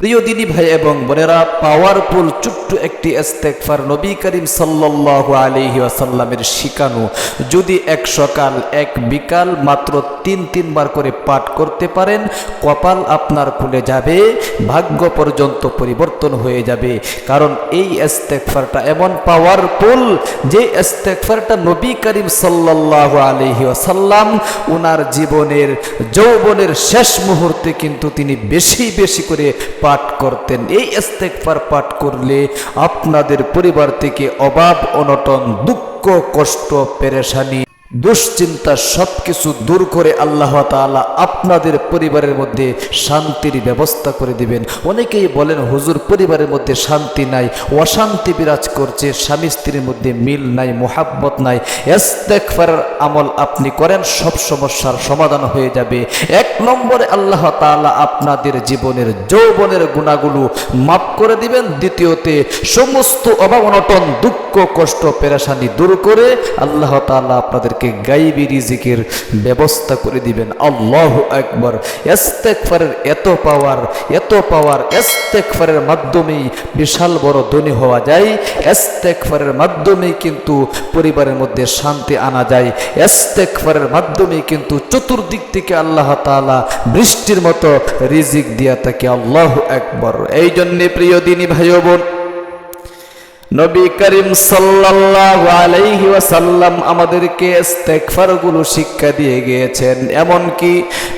প্রিয় দিনী ভাই এবং বোনেরা পাওয়ারফুল ছোট্ট একটি ইস্তেগফার নবী করিম সাল্লাল্লাহু আলাইহি ওয়াসাল্লামের শিখানো যদি এক সকাল, এক বিকাল মাত্র তিন, তিনবার করে পাঠ করতে পারেন, কপাল আপনার খুলে যাবে, ভাগ্য পর্যন্ত পরিবর্তন হয়ে যাবে। কারণ এই ইস্তেগফারটা এমন পাওয়ারফুল যে ইস্তেগফারটা নবী করিম ওয়াসাল্লাম ওনার জীবনের, যৌবনের শেষ মুহূর্তে কিন্তু তিনি বেশি বেশি করে পাঠ করতেন। এই ইস্তেকফার পাঠ করলে আপনাদের পরিবার থেকে অভাব অনটন দুঃখ কষ্ট পেরেশানি দুশ্চিন্তা সব কিছু দূর করে আল্লাহ তাআলা আপনাদের পরিবারের মধ্যে শান্তির ব্যবস্থা করে দিবেন। অনেকেই বলেন, হুজুর, পরিবারের মধ্যে শান্তি নাই, অশান্তি বিরাজ করছে, স্বামী স্ত্রীর মধ্যে মিল নাই, মোহাব্বত নাই। ইস্তেগফার আমল আপনি করেন, সব সমস্যার সমাধান হয়ে যাবে। এক নম্বরে আল্লাহ তাআলা আপনাদের জীবনের যৌবনের গুণাগুলো মাফ করে দিবেন। দ্বিতীয়তে, সমস্ত অভাব অনটন, দুঃখ, কষ্ট, পেরেশানি দূর করে আল্লাহ তাআলা আপনাদেরকে গাইবি রিজিকের ব্যবস্থা করে দিবেন। আল্লাহ একবার ইস্তেগফারের এত পাওয়ার এত পাওয়ার ইস্তেগফারের মাধ্যমেই বিশাল বড় ধনী হওয়া যায়। ইস্তেগফারের মাধ্যমেই কিন্তু পরিবারের মধ্যে শান্তি আনা যায়। ইস্তেগফারের মাধ্যমেই কিন্তু চতুর্দিক থেকে আল্লাহ তাআলা বৃষ্টির মতো রিজিক দিয়া থাকে। আল্লাহ একবার এই জন্যে প্রিয় দিনী ভাই বোন নবী করিম সাল্লাল্লাহু আলাইহি ওয়াসাল্লাম আমাদেরকে ইস্তেগফারগুলো শিক্ষা দিয়ে গিয়েছেন। এমন কি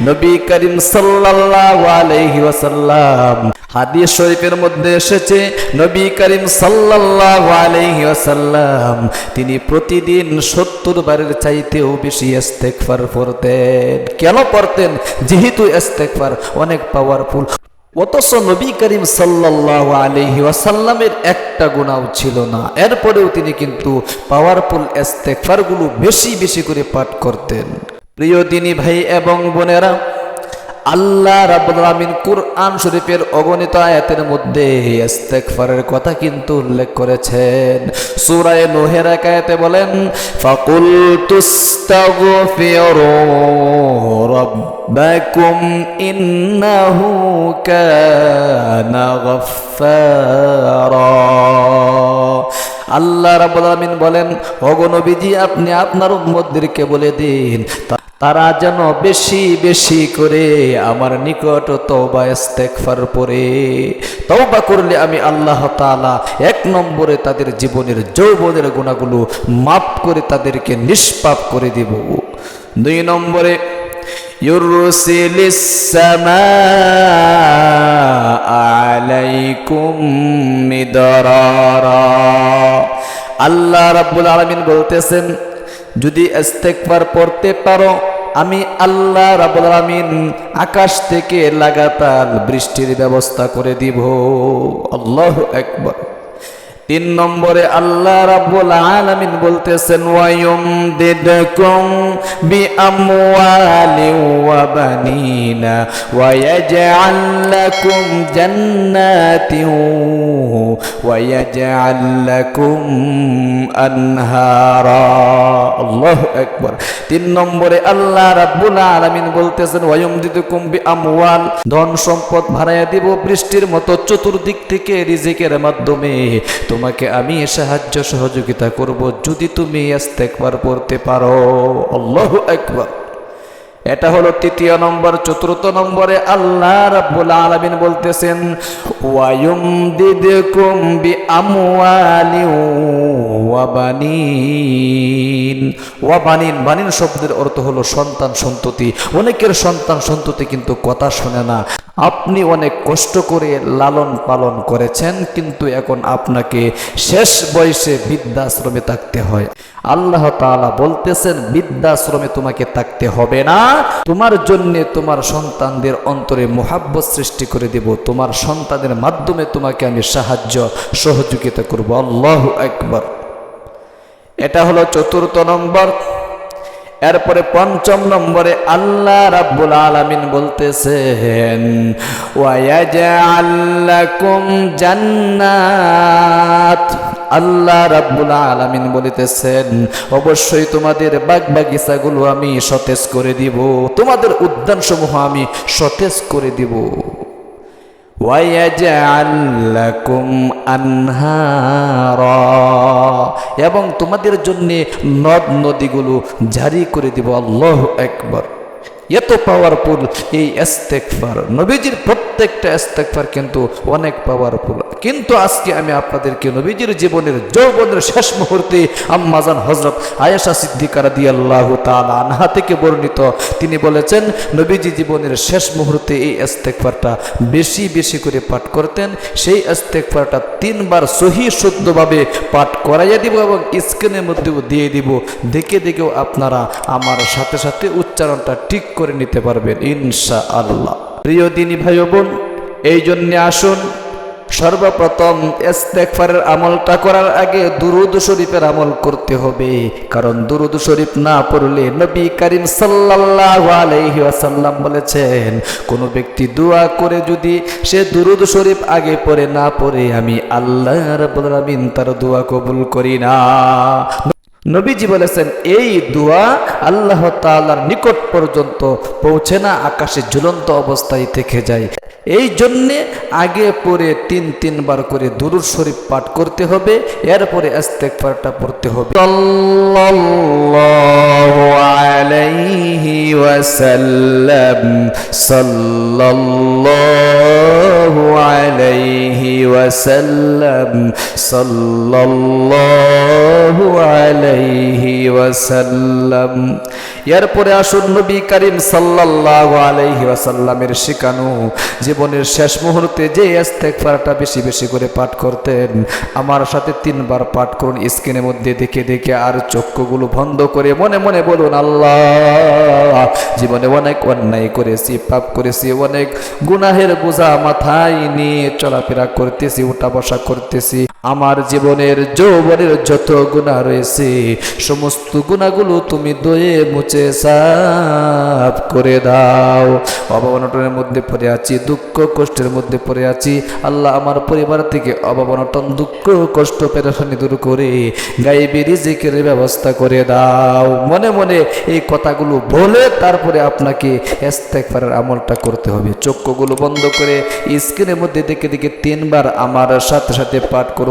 নবী করিম সাল্লাল্লাহু আলাইহি ওয়াসাল্লাম হাদিস শরীফের মধ্যে এসেছে, নবী করিম সাল্লাল্লাহু আলাইহি ওয়াসাল্লাম তিনি প্রতিদিন 70 বারের চাইতেও বেশি ইস্তেগফার পড়তেন। কেন পড়তেন? যেহেতু ইস্তেগফার অনেক পাওয়ারফুল অথচ নবী করিম সাল্লাহ আলহি ওয়াসাল্লামের একটা গুণাও ছিল না। এরপরেও তিনি কিন্তু পাওয়ারফুল এস্তেকফারগুলো বেশি বেশি করে পাঠ করতেন। প্রিয় দিনী ভাই এবং বোনেরা আল্লাহ রাব্বুল কুরআন শরীফের অগণিত আয়াতের মধ্যে ইস্তেগফারের কথা কিন্তু উল্লেখ করেছেন। সূরা নূহের আয়াতে বলেন ফাকুল তুস্তাগফিরু রাব্বাকুম ইন্নাহু কানা গফফারা। আল্লাহ রাব্বুল আলামিন বলেন নবীজি, আপনি আপনার উম্মতদেরকে বলে দিন তারা যেন বেশি বেশি করে আমার নিকট তওবা, ইস্তেগফার পরে তবা করলে আমি আল্লাহ তাআলা এক নম্বরে তাদের জীবনের যৌবনের গুণাগুলো মাপ করে তাদেরকে নিষ্পাপ করে দেব। দুই নম্বরে আল্লাহ রাবুল আলমিন বলতেছেন, যদি ইস্তেগফার পড়তে পারো আমি আল্লাহ রাব্বুল আলামিন আকাশ থেকে লাগাতার বৃষ্টির ব্যবস্থা করে দিব। আল্লাহ একবার তিন নম্বরে আল্লাহ রাব্বুল আলামিন বলতেছেন ওয়ায়ুম দিদকুম বি আমওয়ালি ওয়া বানিনা ওয়া ইয়াজআল লাকুম জান্নাতি ইয়াজআল লাকুম আনহারা আল্লাহু আকবার। তিন নম্বরে আল্লাহ রাব্বুল আলামিন বলতেছেন ওয়ায়ুম দিদকুম বি আমওয়াল ধন সম্পদ ভাড়াইয়া দিব বৃষ্টির মতো চতুর্দিক থেকে রিজিকের মাধ্যমে। তোমাকে আমি সাহায্য সহযোগিতা করব যদি তুমি ইস্তেগফার পড়তে পারো। আল্লাহু আকবার। এটা হলো তৃতীয় নম্বর, চতুর্থ নম্বরে আল্লাহ রাব্বুল আলামিন বলতেছেন, ওয়ায়ুমদিদকুম বিআমওয়ালি ওয়া বানিন। ওয়া বানিন বানিন শব্দের অর্থ হলো সন্তান সন্ততি। অনেকের সন্তান সন্ততি কিন্তু কথা শোনে না। আপনি অনেক কষ্ট করে লালন পালন করেছেন, কিন্তু এখন আপনাকে শেষ বয়সে বৃদ্ধাশ্রমে থাকতে হয়। আল্লাহ তাআলা বলতেছেন, বৃদ্ধাশ্রমে তোমাকে থাকতে হবে না। তোমার জন্য তোমার সন্তানদের অন্তরে মোহাব্বত সৃষ্টি করে দেব। তোমার সন্তানের মাধ্যমে তোমাকে আমি সাহায্য, সহযোগিতা করব। আল্লাহ একবার এটা হলো চতুর্থ নম্বর। এরপরে পঞ্চম নম্বরে আল্লাহ রাব্বুল আলামিন বলতেছেন ওয়ায়াজআল্লাকুম জান্নাত। আল্লাহ রাব্বুল আলামিন বলিতেছেন, অবশ্যই তোমাদের বাগ বাগিচাগুলো আমি সতেজ করে দিব, তোমাদের উদ্যানসমূহ আমি সতেজ করে দিব। এবং তোমাদের জন্য নদ নদীগুলো জারি করে দিব। আল্লাহ একবার এত পাওয়ারফুল এই এস্তেকফার নবীজির প্রত্যেকটা এস্তেকফার কিন্তু অনেক পাওয়ারফুল কিন্তু আজকে আমি আপনাদেরকে নবীজির জীবনের যৌবনের শেষ মুহূর্তে আম্মাজান হজরত আয়েশা সিদ্দিকার দিয়ে আল্লাহ তালা আনহা থেকে বর্ণিত, তিনি বলেছেন, নবীজি জীবনের শেষ মুহূর্তে এই এস্তেকফারটা বেশি বেশি করে পাঠ করতেন, সেই এস্তেকফারটা তিনবার সহি শুদ্ধভাবে পাঠ করাইয়া দিব এবং স্ক্রিনের মধ্যেও দিয়ে দিব। দেখে দেখেও আপনারা আমার সাথে সাথে উচ্চারণটা ঠিক করে নিতে পারবেন ইনশা আল্লাহ প্রিয় দিনী ভাই বোন, এই জন্যে আসুন, সর্বপ্রথম ইস্তেগফারের আমলটা করার আগে দুরুদ শরীফের আমল করতে হবে। কারণ দুরুদ শরীফ না পড়লে নবী করিম সাল্লাল্লাহু আলাইহি ওয়াসাল্লাম বলেছেন, কোন ব্যক্তি দোয়া করে যদি সে দুরুদ শরীফ আগে পড়ে না পড়ে, আমি আল্লাহ রাব্বুল আলামিন তার দোয়া কবুল করি না। নবীজি বলেছেন, এই দোয়া আল্লাহ তালার নিকট পর্যন্ত পৌঁছে না, আকাশে ঝুলন্ত অবস্থায় থেকে যায়। এই জন্যে আগে পরে তিন, তিনবার করে দুরুদ শরীফ পাঠ করতে হবে, এরপরে ইস্তেগফারটা পড়তে হবে। এরপরে আসুন নবী করিম সাল্লাল্লাহু আলাইহি ওয়াসাল্লামের শিখানো জীবনের শেষ মুহূর্তে যে ইস্তেকফারটা বেশি বেশি করে পাঠ করতেন, আমার সাথে তিনবার পাঠ করুন স্ক্রিনের মধ্যে দেখে দেখে আর চক্ষুগুলো বন্ধ করে মনে মনে বলুন, আল্লাহ, জীবনে অনেক অন্যায় করেছি, পাপ করেছি, অনেক গুনাহের বোঝা মাথায় নিয়ে চলাফেরা করতেছি, উঠা বসা করতেছি। আমার জীবনের যৌবনের যত গুণা রয়েছে, সমস্ত গুণাগুলো তুমি দয়ে মুছে সাফ করে দাও। অভাবনটনের মধ্যে পড়ে আছি, দুঃখ কষ্টের মধ্যে পড়ে আছি। আল্লাহ আমার পরিবার থেকে অভাবনটন, দুঃখ কষ্ট পেরেশানি দূর করে গাইবে রিজিকের ব্যবস্থা করে দাও। মনে মনে এই কথাগুলো বলে তারপরে আপনাকে ইস্তেগফারের আমলটা করতে হবে। চক্ষুগুলো বন্ধ করে স্ক্রিনের মধ্যে দেখে দেখে তিনবার আমার সাথে সাথে পাঠ করুন।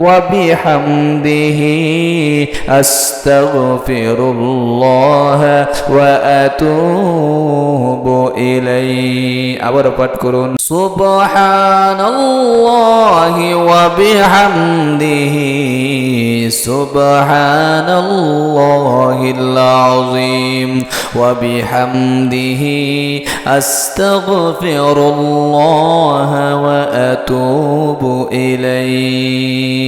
وبحمده أستغفر الله وأتوب إليه أبر قرون سبحان الله وبحمده سبحان الله العظيم وبحمده أستغفر الله وأتوب إليه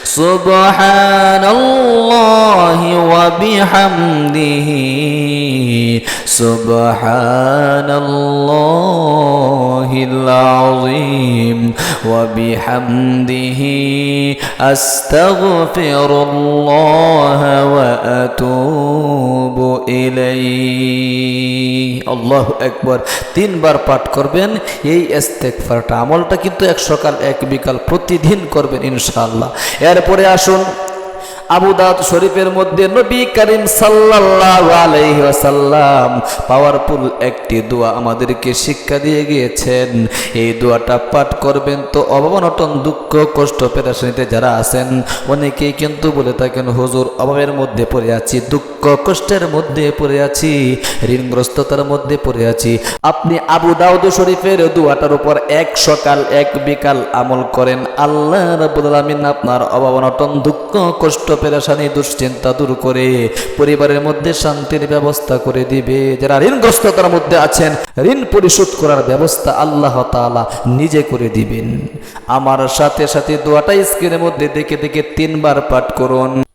سبحان الله وبحمده سبحان الله العظيم وبحمده أستغفر الله وأتوب إليه الله أكبر তিনবার পাঠ করবেন এই ইস্তেগফারটা আমলটা কিন্তু এক সকাল এক বিকাল প্রতিদিন করবেন ইনশাআল্লাহ এরপরে আসুন। আবু দাউদ শরীফের মধ্যে নবী করিম ওয়াসাল্লাম পাওয়ারফুল একটি দোয়া আমাদেরকে শিক্ষা দিয়ে গিয়েছেন। এই দোয়াটা পাঠ করবেন তো অভাবনটন, দুঃখ, কষ্ট পেরেশানিতে যারা আছেন, অনেকেই কিন্তু বলে থাকেন, হুজুর, অভাবের মধ্যে পড়ে আছি, দুঃখ, কষ্টের মধ্যে পড়ে আছি, ঋণগ্রস্ততার মধ্যে পড়ে আছি। আপনি আবু দাউদ শরীফের দোয়াটার উপর এক সকাল, এক বিকাল আমল করেন, আল্লাহ রাব্বুল আলামিন আপনার অভাবনটন, দুঃখ, কষ্ট পেরেশানি, দুশ্চিন্তা দূর করে পরিবারের মধ্যে শান্তির ব্যবস্থা করে দিবে। যারা ঋণগ্রস্ততার মধ্যে আছেন, ঋণ পরিশোধ করার ব্যবস্থা আল্লাহ তালা নিজে করে দিবেন। আমার সাথে সাথে দোয়াটা স্ক্রিনের মধ্যে দেখে দেখে তিনবার পাঠ করুন।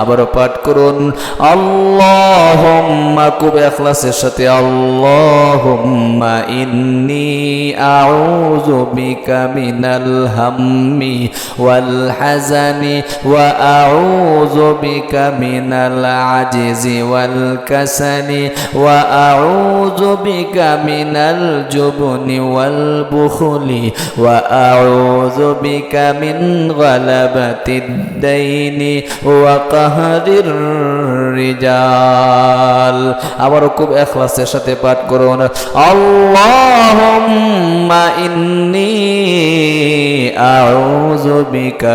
আবার পাঠ করুন। আল্লাহুম্মা, খুব ইখলাসের সাথে আল্লাহুম্মা ইন্নী আউযু বিকা মিনাল হাম্মি ওয়াল হাজানি ওয়া আউযু বিকা মিনাল আজিজি ওয়াল কাসালি ওয়া আউযু বিকা মিনাল জুবনি ওয়াল বুখলি ওয়া আউযু বিকা মিন গালাবাতিদ ও কাহরির রিজাল আবারও খুব এখলাসের সাথে পাঠ করুন। আল্লাহুম্মা ইন্নী আউযু বিকা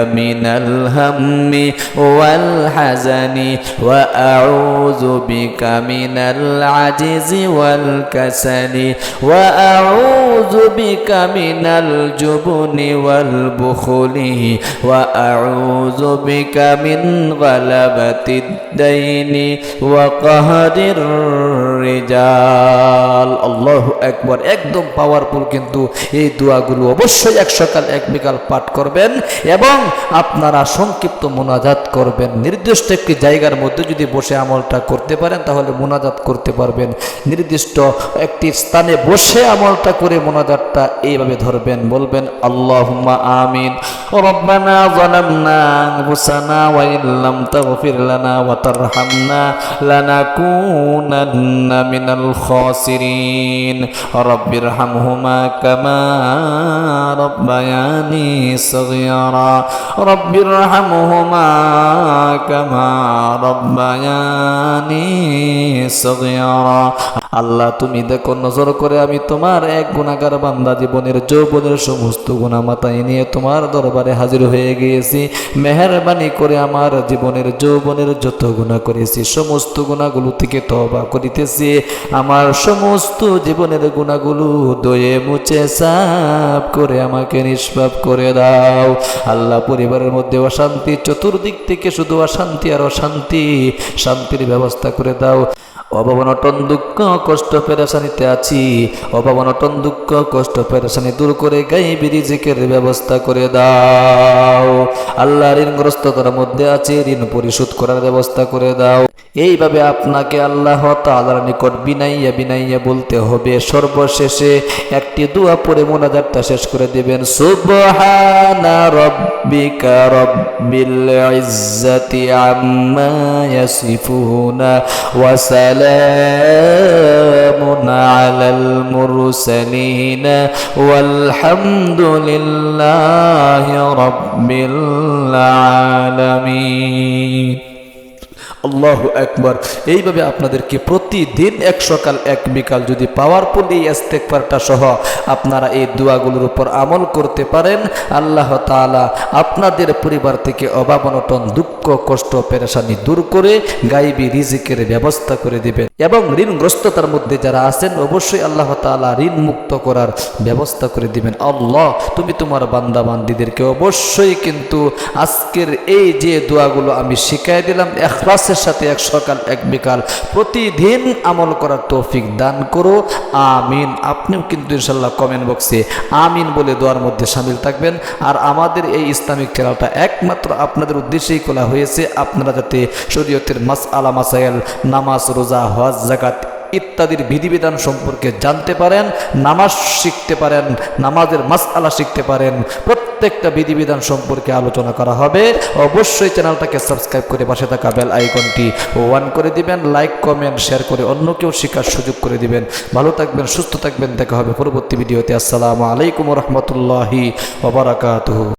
মিনাল আজিজি ওয়াল কাসালি ওয়া আউযু বিকা মিনাল জুবনি ওয়াল বুখলি ওয়া আউযু বিকা মিন গালাবাতিদ দাইনি ওয়া কাহরির রিজাল আল্লাহু আকবার একদম পাওয়ারফুল কিন্তু এই দোয়াগুলো অবশ্যই এক সকাল এক বিকাল পাঠ করবেন এবং আপনারা সংক্ষিপ্ত মোনাজাত করবেন নির্দিষ্ট একটি জায়গার মধ্যে যদি বসে আমলটা করতে পারেন তাহলে মোনাজাত করতে পারবেন নির্দিষ্ট একটি স্থানে বসে আমলটা করে মোনাজাতটা এইভাবে ধরবেন বলবেন আল্লাহুম্মা আমিন ربنا ظلمنا أنفسنا وإن لم تغفر لنا وترحمنا لنكونن من الخاسرين رب ارحمهما كما ربياني صغيرا. رب ارحمهما كما ربياني صغيرا. আল্লাহ, তুমি দেখো, নজর করে আমি তোমার এক গুণাগার বান্দা, জীবনের যৌবনের সমস্ত গুণা মাথায় নিয়ে তোমার দরবারে হাজির হয়ে গিয়েছি। মেহরবানি করে আমার জীবনের যৌবনের যত গুণা করেছি, সমস্ত গুণাগুলো থেকে তবা করিতেছি। আমার সমস্ত জীবনের গুণাগুলো দয়ে মুছে, সাফ করে আমাকে নিষ্পাপ করে দাও। আল্লাহ, পরিবারের মধ্যে অশান্তি, চতুর্দিক থেকে শুধু অশান্তি আর অশান্তি, শান্তির ব্যবস্থা করে দাও। অভাবনটন দুঃখ, কষ্ট পেরেশানিতে আছি। অভাবনটন দুঃখ, কষ্ট, পেরেশানি দূর করে গাই বিরিজিকের ব্যবস্থা করে দাও। আল্লাহ ঋণগ্রস্ততার মধ্যে আছে, ঋণ পরিশোধ করার ব্যবস্থা করে দাও। এইভাবে আপনাকে আল্লাহ তালার নিকট বিনাইয়া বিনাইয়া বলতে হবে। সর্বশেষে একটি দোয়া পড়ে মোনাজাতটা শেষ করে দিবেন। সুবহানা রব্বিকা রব্বিল ইজ্জাতি আম্মা ইয়াসিফুনা ওয়া সালামুন আলাল মুরসালিন ওয়ালহামদুলিল্লাহি রাব্বিল আলামিন। আল্লাহ একবার এইভাবে আপনাদেরকে প্রতিদিন এক সকাল, এক বিকাল যদি পাওয়ারফুল এই ইস্তেকবারটা সহ আপনারা এই দোয়াগুলোর উপর আমল করতে পারেন, আল্লাহ তাআলা আপনাদের পরিবার থেকে অভাব অনটন, দুঃখ, কষ্ট, পেরেশানি দূর করে গাইবি রিজিকের ব্যবস্থা করে দিবেন। এবং ঋণগ্রস্ততার মধ্যে যারা আছেন, অবশ্যই আল্লাহ তাআলা ঋণ মুক্ত করার ব্যবস্থা করে দিবেন। আল্লাহ, তুমি তোমার বান্দা বান্দিদেরকে অবশ্যই কিন্তু আজকের এই যে দোয়াগুলো আমি শিখাই দিলাম এখলাসের সাথে এক সকাল, এক বিকাল। প্রতিদিন আমল করার তৌফিক দান করো। আমিন। আপনিও কিন্তু ইনশাল্লাহ কমেন্ট বক্সে আমিন বলে দোয়ার মধ্যে সামিল থাকবেন। আর আমাদের এই ইসলামিক চ্যানেলটা একমাত্র আপনাদের উদ্দেশ্যেই খোলা হয়েছে। আপনারা যাতে শরীয়তের মাস আলা মাসাইল, নামাজ, রোজা, হজ জাকাত ইত্যাদির বিধিবিধান সম্পর্কে জানতে পারেন, নামাজ শিখতে পারেন, নামাজের মাস আলা শিখতে পারেন। প্রত্যেকটা বিধিবিধান সম্পর্কে আলোচনা করা হবে। অবশ্যই চ্যানেলটাকে সাবস্ক্রাইব করে পাশে থাকা বেল আইকনটি ওয়ান করে দিবেন, লাইক, কমেন্ট, শেয়ার করে অন্য কেউ শেখার সুযোগ করে দিবেন। ভালো থাকবেন, সুস্থ থাকবেন, দেখা হবে পরবর্তী ভিডিওতে। আসসালামু আলাইকুম রহমতুল্লাহি ওবরাকাতুহু